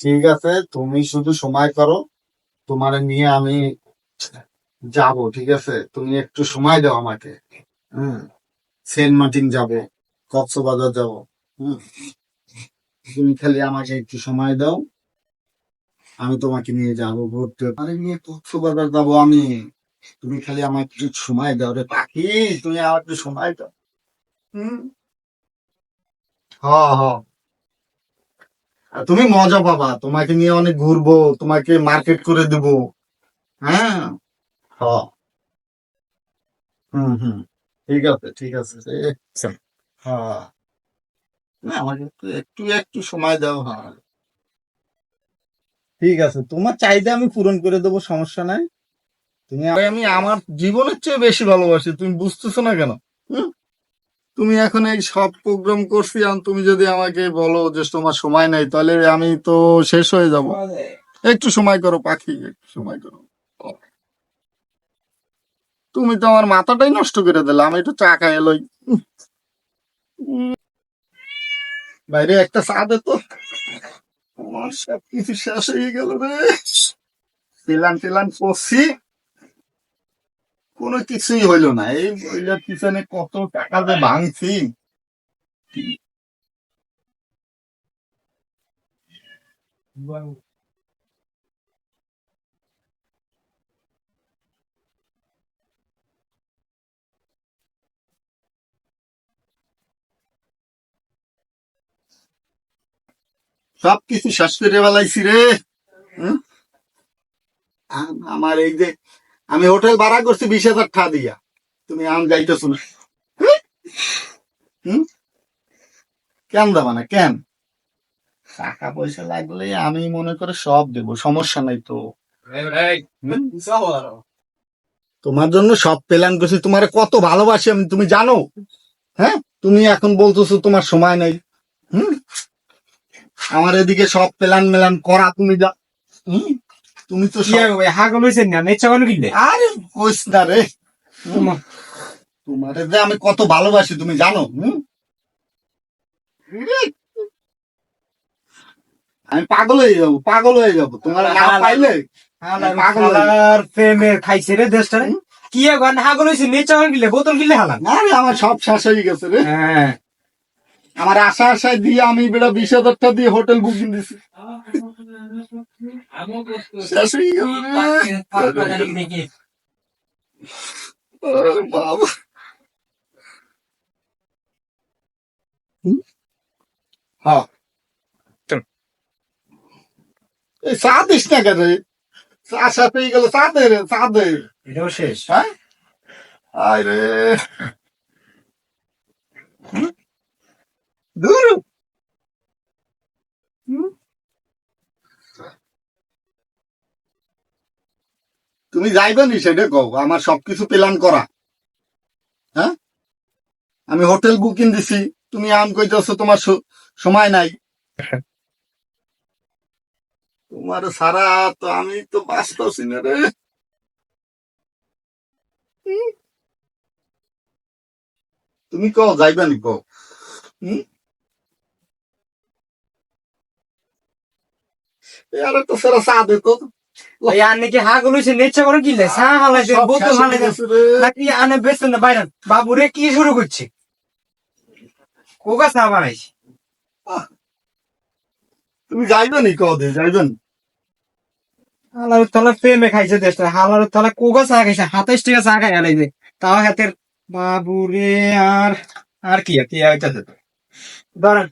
ঠিক আছে, তুমি শুধু সময় করো, তোমার নিয়ে আমি যাব, ঠিক আছে? তুমি একটু সময় দাও আমাকে, হুম? সেন্ট মার্টিন যাব, কক্সবাজার যাব, হুম? তুমি খালি আমাকে একটু সময় দাও, আমি তোমাকে নিয়ে যাব ঘুরতে। আরে নিয়ে কক্সবাজার যাব আমি। তুমি খালি আমাকে একটু সময় দাও রে পাখি, তুমি আমার একটু সময় দাও। হম? হ আর তুমি মজা পাবা। তোমাকে নিয়ে অনেক ঘুরবো তোমাকে মার্কেট করে দেব। হ্যাঁ? হ। হুম হুম। ঠিক আছে ঠিক আছে। হ্যাঁ না আমাকে একটু একটু একটু সময় দাও হ্যাঁ ঠিক আছে তোমার চাহিদা আমি পূরণ করে দেবো সমস্যা নাই। তুমি আমি আমার জীবনের চেয়ে বেশি ভালোবাসি তুমি বুঝতেছো না কেন? হুম? তুমি এখন এই সব প্রোগ্রাম করছি আর তুমি যদি আমাকে বলো যে তোমার সময় নাই, তাহলে আমি তো শেষ হয়ে যাব। একটু সময় করো, পাখি, একটু সময় করো। তুমি তো আমার মাথাটাই নষ্ট করে দিলে, আমি একটু চা খাই এলোই বাইরে একটা চা দে তো। আমার সব কিছু শেষ হয়ে গেল রে। পেলান টেলান করছি। কোনো কিছুই হইল না। এই বইটার পিছনে কত টাকা যে ভাঙছি। সব কিছু শেষ করে বেলাইছি রে? আমার এই যে আমি হোটেল ভাড়া করছি বিশ হাজার টাকা দিয়া। তুমি আম যাইতেছো না। হুম? কেন দেবা না? কেন? টাকা পয়সা লাগলে আমি মনে করে সব দেব সমস্যা নাই তো। তোমার জন্য সব প্ল্যান করছি তোমার কত ভালোবাসি আমি তুমি জানো? হ্যাঁ? তুমি এখন বলতেছো তোমার সময় নাই। হুম আমার এদিকে সব প্ল্যান মেলান করা তুমি যা হুম? তুমি তো হাগল হয়েছে না? নেচা কেন কিনলে? আরে কইস না রে। তোমার যে আমি কত ভালোবাসি তুমি জানো আমি পাগল হয়ে যাব পাগল হয়ে যাব। তোমার না পাইলে? খাইছে রে দেশটা। কি এখন হাগল হয়েছে নেচা কেন কিনলে? বোতল কিনলে হালান না রে আমার সব শেষ হয়ে গেছে রে। হ্যাঁ। আমার আশা আশায় দিয়ে আমি বেড়া বিশ হাজার টাকা দিয়ে হোটেল বুকিং দিছি। শেষ হয়ে গেল রে বাবা হ্যাঁ চা দিস না কেন? চা শেষ হয়ে গেল চা দে রে চা দে এটাও শেষ হ্যাঁ আয় রে? দূর হুম? তুমি যাইবে নি সেটা কও আমার সবকিছু প্ল্যান করা। হ্যাঁ? আমি হোটেল বুকিং দিছি তুমি আম কইতেছো তোমার সময় নাই। তোমার সারা তো আমি তো বাঁচতেছি না রে। তুমি কও যাইবে নি কও। হুম? আরে তো সেরা চা দে তো। ওই আনে কি নেচা হালাইছে বোতল হালাইছে নাকি আনে না বাইরে? বাবু রে কি শুরু করছে? কোকা চা বানাইছে? তুমি যাইবে নি কও দে যাইবেন হালার তলা প্রেমে খাইছে দেশটা। হালার তলা কোকা চা খাইছে হাতাইশ টাকা চা খাই হালাইছে তাও হাতের বাবু রে আর আর কি কি ধরেন।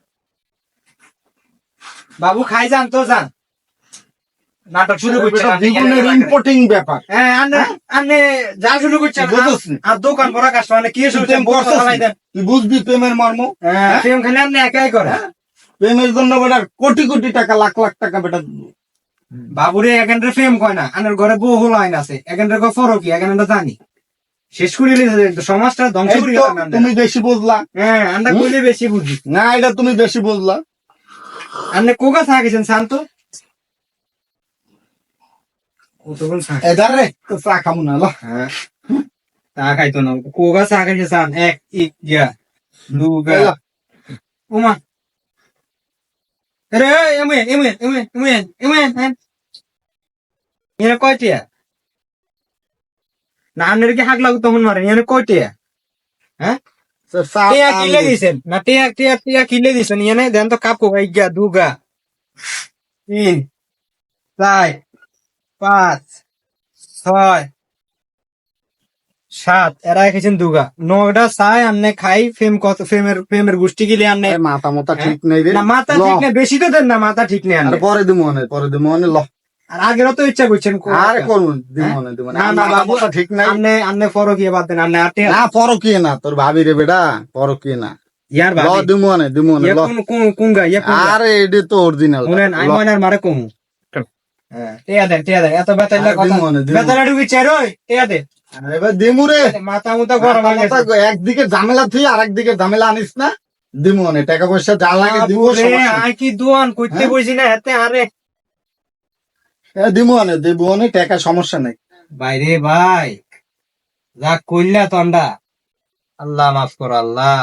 বাবু খাই যান তো যান। নাটক শুরু করছে এটা ব্যাপার। হ্যাঁ আনে যা শুরু আর দোকান কাজ মানে কি শুরু প্রেম তুই বুঝবি প্রেমের মর্ম? হ্যাঁ প্রেম খালি আপনি একাই করে। প্রেমের জন্য কোটি কোটি টাকা লাখ লাখ টাকা বেটা বাবুরে এখানটা প্রেম কয় না? আনের ঘরে বহু লাইন আছে। এখানটা ফরকি এখানটা জানি। শেষ করে সমাজটা ধ্বংস করে। তুমি বেশি বুঝলা। হ্যাঁ আমরা? কইলে বেশি বুঝি। না এটা তুমি বেশি বুঝলা। আপনি কোকা চা গেছেন শান্ত? এদার রে তো চা খামু না লো। হ্যাঁ চা খাইতো না কোকা চা খাইছে এক ইক গিয়া দুগা উমা রে এমন এমন এমন এমন এমন এনে কয়টিয়া না কি হাক লাগু তখন মারেন এনে কয়টিয়া চা টিয়া কিলে। দিছেন না টিয়া টিয়া টিয়া কিলে দিছেন এনে দেন তো কাপ কোকাইগা দুগা তিন চার পাঁচ ছয় সাত। এরা খেয়েছেন দুগা। নটা চাই আননে খাই ফেম কত ফেমের ফেমের গোষ্ঠী গিলে আননে এ মাথা মাথা ঠিক নেই না মাথা ঠিক নেই বেশি তো দেন না মাথা ঠিক নেই আর পরে দিমু মনে পরে দিমু মনে ল। আর আগেরও তো ইচ্ছা করছেন আর করুন দিমু মনে দিমু না, না, বাবু। ঠিক নাই। আননে ফরো গিয়ে বাদ দেন আননে আটে না পর কি না তোর ভাবি রে বেটা পর কি না। ইয়ার ল ভাবি? দিমু মনে দিমু মনে ইয়ে ল। কোন কোন কোন গা ইয়ে কোন গা? আরে এডি তো অরিজিনাল শুনেন আমি ময়নার মারে কমু। হ্যাঁ টিয়া দেন টিয়া এত বেতাইলে কথা। ঢুকি চাই টিয়া দে। এবার দিমু রে। মাথা মুতা গরম মাথা একদিকে ঝামেলা তুই আর একদিকে ঝামেলা আনিস না। দিমু মনে টাকা পয়সা যা লাগে আই কি দোয়ান করতে হ্যাঁ? বসি না হাতে আরে। দিমু মনে দিবু মনে টাকা সমস্যা নাই। বাইরে ভাই যা কইলা তন্ডা। আল্লাহ মাফ কর আল্লাহ।